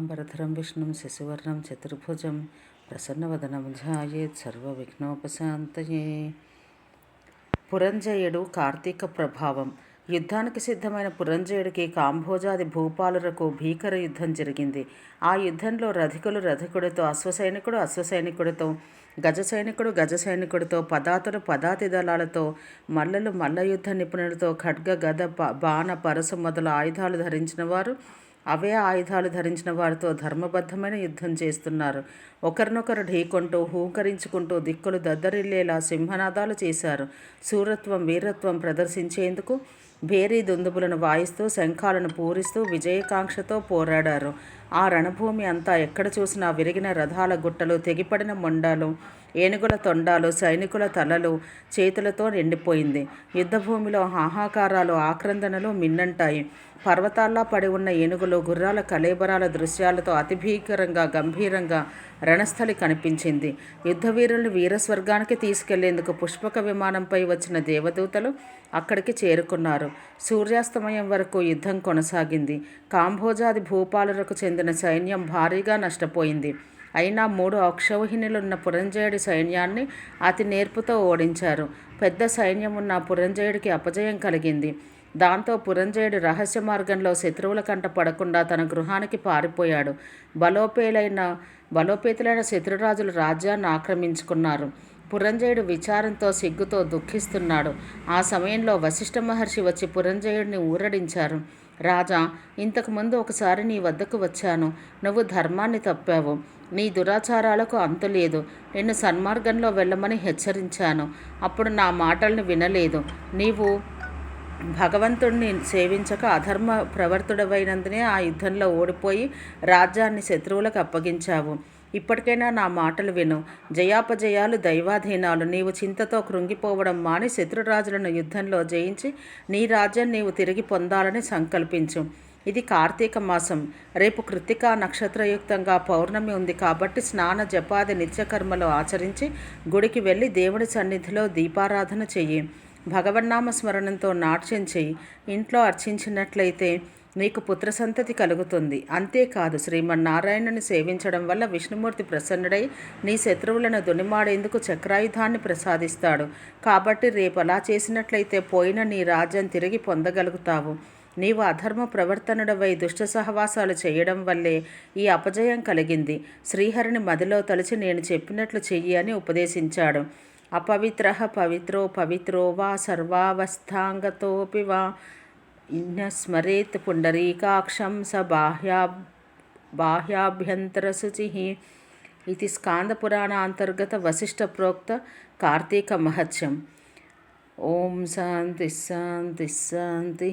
శుక్లాంబరధరం విష్ణుం శశివర్ణం చతుర్భుజం ప్రసన్నవదనం ధ్యాయేత్ సర్వవిఘ్నోపశాంతయే పురంజయుడు కార్తీక ప్రభావం యుద్ధానికి సిద్ధమైన పురంజయుడికి కాంభోజాది భూపాలులకు భీకర యుద్ధం జరిగింది. ఆ యుద్ధంలో రధికులు రధికుడితో అశ్వసైనికుడు అశ్వసైనికుడితో గజ సైనికుడు గజ సైనికుడితో పదాతులు పదాతి దళాలతో మల్లలు మల్ల యుద్ధ నిపుణులతో ఖడ్గ గద బాణ పరసు మొదలు ఆయుధాలు ధరించిన వారు అవే ఆయుధాలు ధరించిన వారితో ధర్మబద్ధమైన యుద్ధం చేస్తున్నారు. ఒకరినొకరు ఢీకొంటూ హూంకరించుకుంటూ దిక్కులు దద్దరిల్లేలా సింహనాదాలు చేశారు. సూరత్వం వీరత్వం ప్రదర్శించేందుకు భేరీ దుందుబులను వాయిస్తూ శంఖాలను పూరిస్తూ విజయకాంక్షతో పోరాడారు. ఆ రణభూమి అంతా ఎక్కడ చూసినా విరిగిన రథాల గుట్టలు తెగిపడిన మొండాలు ఏనుగుల తొండాలు సైనికుల తలలు చేతులతో నిండిపోయింది. యుద్ధభూమిలో హాహాకారాలు ఆక్రందనలు మిన్నంటాయి. పర్వతాల్లా పడి ఉన్న ఏనుగులు గుర్రాల కలేబరాల దృశ్యాలతో అతి భీకరంగా గంభీరంగా రణస్థలి కనిపించింది. యుద్ధవీరులను వీరస్వర్గానికి తీసుకెళ్ళేందుకు పుష్పక విమానంపై వచ్చిన దేవదూతలు అక్కడికి చేరుకున్నారు. సూర్యాస్తమయం వరకు యుద్ధం కొనసాగింది. కాంభోజాది భూపాలులకు చెందిన సైన్యం భారీగా నష్టపోయింది. అయినా మూడు అక్షౌహిణులున్న పురంజయుడి సైన్యాన్ని అతి నేర్పుతో ఓడించారు. పెద్ద సైన్యం ఉన్న పురంజయుడికి అపజయం కలిగింది. దాంతో పురంజయుడు రహస్య మార్గంలో శత్రువుల కంట పడకుండా తన గృహానికి పారిపోయాడు. బలోపేలైన బలోపేతులైన శత్రురాజులు రాజ్యాన్ని ఆక్రమించుకున్నారు. పురంజయుడు విచారంతో సిగ్గుతో దుఃఖిస్తున్నాడు. ఆ సమయంలో వశిష్ఠ మహర్షి వచ్చి పురంజయుడిని ఊరడించారు. రాజా ఇంతకుముందు ఒకసారి నీ వద్దకు వచ్చాను. నువ్వు ధర్మాన్ని తప్పావు. నీ దురాచారాలకు అంతులేదు నిన్ను సన్మార్గంలో వెళ్ళమని హెచ్చరించాను. అప్పుడు నా మాటల్ని వినలేదు. నీవు భగవంతుణ్ణి సేవించక అధర్మ ప్రవర్తుడవైనందునే ఆ యుద్ధంలో ఓడిపోయి రాజ్యాన్ని శత్రువులకు అప్పగించావు. ఇప్పటికైనా నా మాటలు విను. జయాపజయాలు దైవాధీనాలు నీవు చింతతో కృంగిపోవడం మాని శత్రురాజులను యుద్ధంలో జయించి నీ రాజ్యం నీవు తిరిగి పొందాలని సంకల్పించు. ఇది కార్తీక మాసం. రేపు కృత్తికా నక్షత్రయుక్తంగా పౌర్ణమి ఉంది కాబట్టి స్నాన జపాది నిత్యకర్మలు ఆచరించి గుడికి వెళ్ళి దేవుడి సన్నిధిలో దీపారాధన చెయ్యి. భగవన్నామ స్మరణంతో నాట్యం చెయ్యి ఇంట్లో అర్చించినట్లయితే నీకు పుత్ర సంతతి కలుగుతుంది. అంతేకాదు శ్రీమన్నారాయణుని సేవించడం వల్ల విష్ణుమూర్తి ప్రసన్నుడై నీ శత్రువులను దునిమాడేందుకు చక్రాయుధాన్ని ప్రసాదిస్తాడు. కాబట్టి రేపు అలా చేసినట్లయితే పోయిన నీ రాజ్యం తిరిగి పొందగలుగుతావు. నీవు అధర్మ ప్రవర్తనుడవై దుష్ట సహవాసాలు చేయడం వల్లే ఈ అపజయం కలిగింది. శ్రీహరిని మదిలో తలిచి నేను చెప్పినట్లు చెయ్యి అని ఉపదేశించాడు. అపవిత్ర పవిత్రో పవిత్రో వా సర్వావస్థాంగతోపి వా. ఇన్న స్మరేత్ పుండరీకాక్షం స బాహ్యా బాహ్యాభ్యంతరశుచి. ఇది స్కాందపురాణ అంతర్గత వశిష్ఠ ప్రోక్త కార్తీక మహత్యం. ఓం శాంతి శాంతి శాంతి.